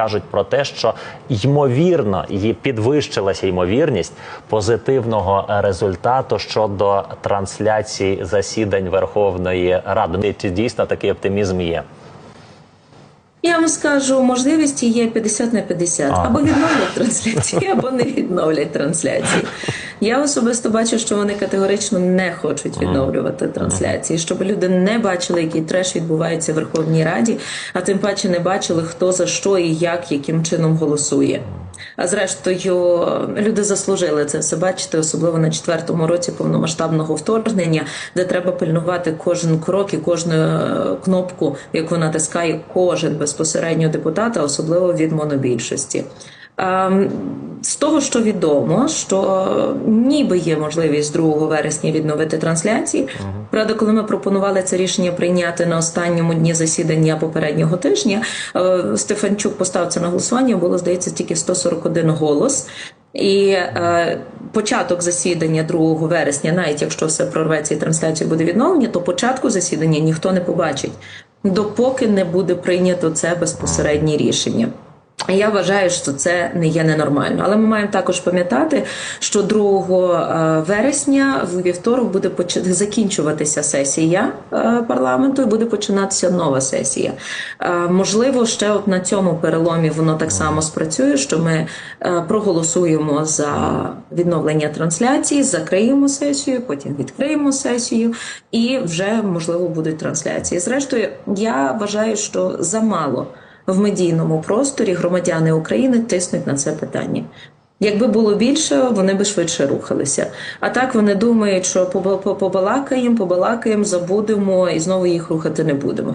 кажуть про те, що ймовірно підвищилася ймовірність позитивного результату щодо трансляції засідань Верховної Ради. Чи дійсно такий оптимізм є? Я вам скажу, можливості є 50 на 50. А. Або відновлять трансляції, або не відновлять трансляції. Я особисто бачу, що вони категорично не хочуть відновлювати трансляції, щоб люди не бачили, який треш відбувається в Верховній Раді, а тим паче не бачили, хто за що і як, яким чином голосує. А зрештою, люди заслужили це все бачити, особливо на четвертому році повномасштабного вторгнення, де треба пильнувати кожен крок і кожну е, кнопку, яку натискає кожен безпосередньо депутат, а особливо від монобільшості. Ем, З того, що відомо, що ніби є можливість 2 вересня відновити трансляції. Правда, коли ми пропонували це рішення прийняти на останньому дні засідання попереднього тижня, е, Стефанчук поставив це на голосування. Було здається тільки 141 голос. І е, початок засідання 2 вересня, навіть якщо все прорветься і трансляція буде відновлення, то початку засідання ніхто не побачить, допоки не буде прийнято це безпосереднє рішення. Я вважаю, що це не є ненормально, але ми маємо також пам'ятати, що 2 вересня в вівторок буде поч- закінчуватися сесія е, парламенту і буде починатися нова сесія. Е, Можливо, ще от на цьому переломі воно так само спрацює, що ми е, проголосуємо за відновлення трансляції, закриємо сесію, потім відкриємо сесію, і вже можливо будуть трансляції. Зрештою, я вважаю, що замало в медійному просторі громадяни України тиснуть на це питання. Якби було більше, вони би швидше рухалися. А так вони думають, що поба- побалакаємо, побалакаємо, забудемо і знову їх рухати не будемо.